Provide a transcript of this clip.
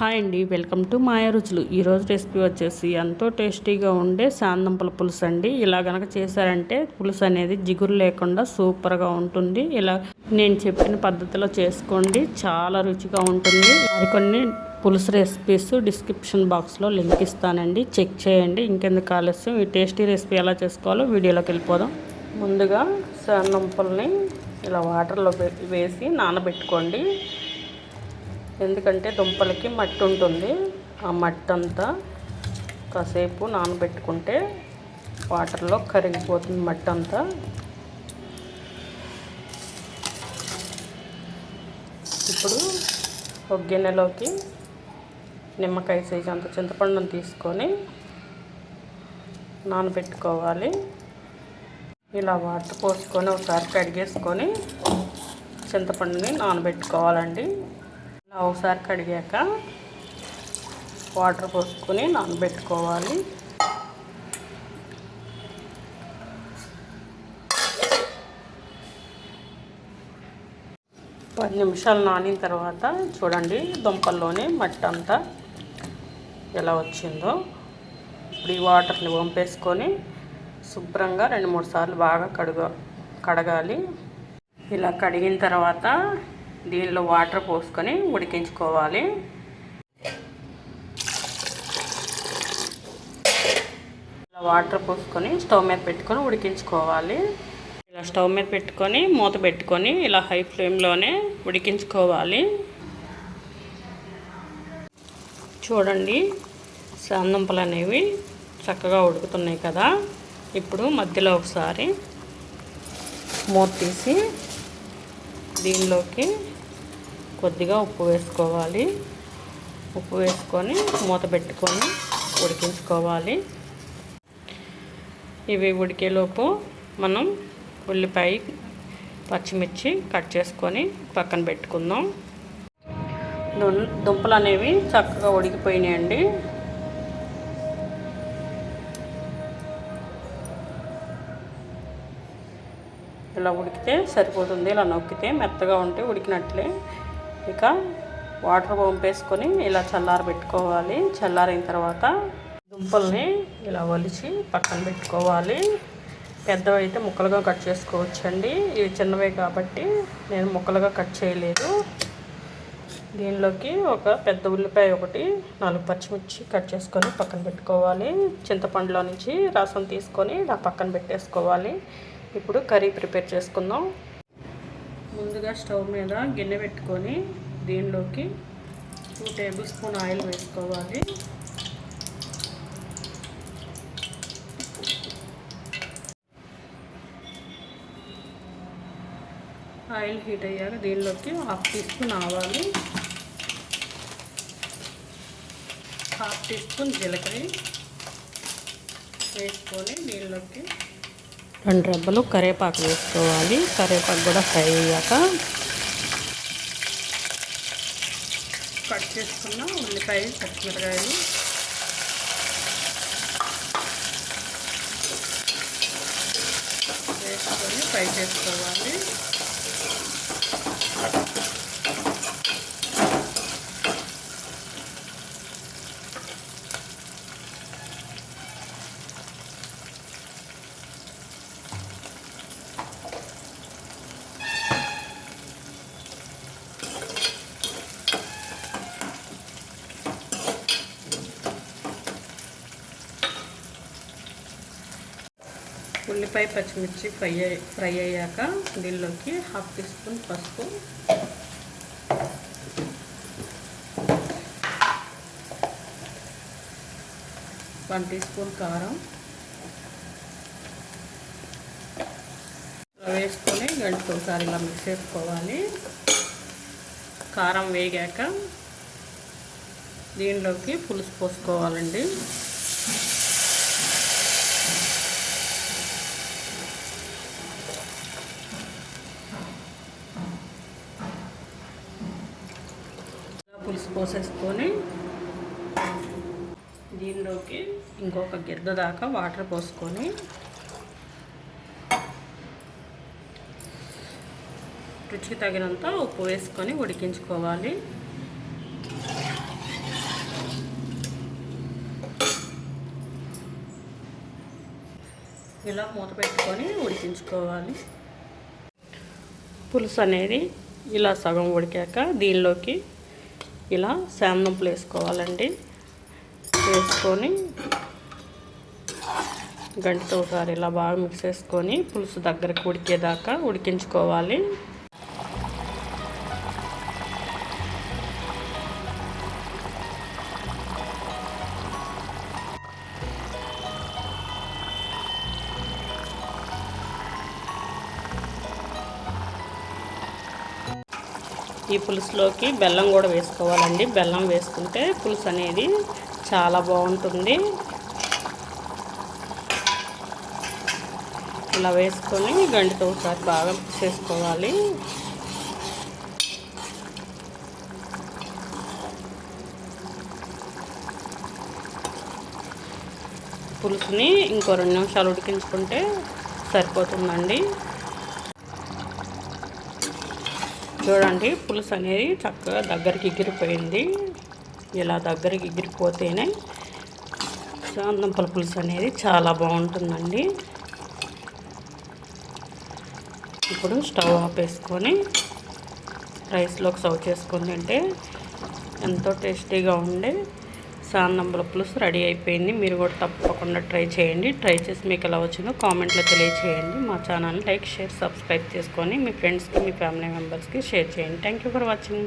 Hi అండి welcome to మాయ రుచులు. ఈరోజు రెసిపీ వచ్చేసి ఎంతో టేస్టీగా ఉండే సాందంపల పులుసు అండి. ఇలా కనుక చేశారంటే పులుసు అనేది జిగురు లేకుండా సూపర్గా ఉంటుంది. ఇలా నేను చెప్పిన పద్ధతిలో చేసుకోండి చాలా రుచిగా ఉంటుంది. మరికొన్ని పులుసు రెసిపీస్ డిస్క్రిప్షన్ బాక్స్లో లింక్ ఇస్తానండి. చెక్ చేయండి. ఇంకెందుకు ఆలస్యం? ఈ టేస్టీ రెసిపీ ఎలా చేసుకోవాలో వీడియోలోకి వెళ్ళిపోదాం. ముందుగా సాందంపల్ని ఇలా వాటర్లో వేసి నానబెట్టుకోండి. ఎందుకంటే దుంపలకి మట్టి ఉంటుంది. ఆ మట్టి అంతా కాసేపు నానబెట్టుకుంటే వాటర్లో కరిగిపోతుంది మట్టి అంతా ఇప్పుడు ఒక గిన్నెలోకి నిమ్మకాయ సైజు అంత చింతపండును తీసుకొని నానబెట్టుకోవాలి. ఇలా వాటర్ పోసుకొని ఒకసారి కడిగేసుకొని చింతపండుని నానబెట్టుకోవాలండి. ఇలా ఒకసారి కడిగాక వాటర్ పోసుకొని నానబెట్టుకోవాలి. పది నిమిషాలు నానిన తర్వాత చూడండి దుంపల్లోనే మట్టి అంతా ఎలా వచ్చిందో. ఇప్పుడు ఈ వాటర్ని వంపేసుకొని శుభ్రంగా రెండు మూడు సార్లు బాగా కడుగ కడగాలి. ఇలా కడిగిన తర్వాత దీనిలో వాటర్ పోసుకొని ఉడికించుకోవాలి. ఇలా వాటర్ పోసుకొని స్టవ్ మీద పెట్టుకొని ఉడికించుకోవాలి. ఇలా స్టవ్ మీద పెట్టుకొని మూత పెట్టుకొని ఇలా హై ఫ్లేమ్లోనే ఉడికించుకోవాలి. చూడండి సందంపలు అనేవి చక్కగా ఉడుకుతున్నాయి కదా. ఇప్పుడు మధ్యలో ఒకసారి మూత తీసి దీనిలోకి కొద్దిగా ఉప్పు వేసుకోవాలి. ఉప్పు వేసుకొని మూత పెట్టుకొని ఉడికించుకోవాలి. ఇవి ఉడికేలోపు మనం ఉల్లిపాయ పచ్చిమిర్చి కట్ చేసుకొని పక్కన పెట్టుకుందాం. దుంపలు అనేవి చక్కగా ఉడికిపోయినాయండి. ఇలా ఉడికితే సరిపోతుంది ఇలా నొక్కితే మెత్తగా ఉంటే ఉడికినట్లే. ఇక వాటర్ పంపేసుకొని ఇలా చల్లారబెట్టుకోవాలి చల్లారిన తర్వాత దుంపల్ని ఇలా ఒలిచి పక్కన పెట్టుకోవాలి. పెద్దవి అయితే ముక్కలుగా కట్ చేసుకోవచ్చండి. ఇవి చిన్నవే కాబట్టి నేను ముక్కలుగా కట్ చేయలేదు. దీనిలోకి ఒక పెద్ద ఉల్లిపాయ ఒకటి నాలుగు పచ్చిమిర్చి కట్ చేసుకొని పక్కన పెట్టుకోవాలి. చింతపండులో నుంచి రసం తీసుకొని ఇలా పక్కన పెట్టేసుకోవాలి. ఇప్పుడు కర్రీ ప్రిపేర్ చేసుకుందాం. ముందుగా స్టవ్ మీద గిన్నె పెట్టుకొని దీనిలోకి టూ టేబుల్ స్పూన్ ఆయిల్ వేసుకోవాలి. ఆయిల్ హీట్ అయ్యాక దీనిలోకి హాఫ్ టీ స్పూన్ ఆవాలి హాఫ్ టీ స్పూన్ జీలకర్ర వేసుకొని దీనిలోకి రెండు రెబ్బలు కరివేపాకు వేసుకోవాలి. కరివేపాకు కూడా ఫ్రై అయ్యాక కట్ చేసుకున్న ఉల్లిపాయ పచ్చిమిరకాయలు. వేసుకొని ఫ్రై చేసుకోవాలి. ఉల్లిపాయ పచ్చిమిర్చి ఫ్రై ఫ్రై అయ్యాక దీనిలోకి హాఫ్ టీ స్పూన్ పసుపు. వన్ టీ స్పూన్ కారం. వేసుకొని గంటకు ఒకసారి ఇలా మిక్స్ చేసుకోవాలి. కారం వేగాక దీనిలోకి పులుసు పోసుకోవాలండి. పోసేసుకొని దీనిలోకి ఇంకొక గిద్ద దాకా వాటర్ పోసుకొని రుచికి తగినంత ఉప్పు వేసుకొని ఉడికించుకోవాలి. ఇలా మూత పెట్టుకొని ఉడికించుకోవాలి. పులుసు అనేది ఇలా సగం ఉడికాక దీనిలోకి ఇలా శామదుంపలు వేసుకోవాలండి. వేసుకొని గంటతో ఒకసారి ఇలా బాగా మిక్స్ చేసుకొని పులుసు దగ్గరకు ఉడికేదాకా ఉడికించుకోవాలి. ఈ పులుసులోకి బెల్లం కూడా వేసుకోవాలండి. బెల్లం వేసుకుంటే పులుసు అనేది చాలా బాగుంటుంది. ఇలా వేసుకొని గంటతో ఒకసారి బాగా మిక్స్ చేసుకోవాలి. పులుసుని ఇంకో రెండు నిమిషాలు ఉడికించుకుంటే సరిపోతుందండి. చూడండి పులుసు అనేది చక్కగా దగ్గరికి ఎగిరిపోయింది. ఇలా దగ్గరికి ఎగిరిపోతేనే చాందంపల పులుసు అనేది చాలా బాగుంటుందండి. ఇప్పుడు స్టవ్ ఆపేసుకొని రైస్లోకి సర్వ్ చేసుకొని తింటే ఎంతో టేస్టీగా ఉండే సాందంబల పులుసు రెడీ అయిపోయింది. మీరు కూడా తప్పకుండా ట్రై చేయండి. ట్రై చేసి మీకు ఎలా వచ్చిందో కామెంట్లో తెలియచేయండి. మా ఛానల్ని లైక్ షేర్ సబ్స్క్రైబ్ చేసుకొని మీ ఫ్రెండ్స్కి మీ ఫ్యామిలీ మెంబర్స్కి షేర్ చేయండి. Thank you for watching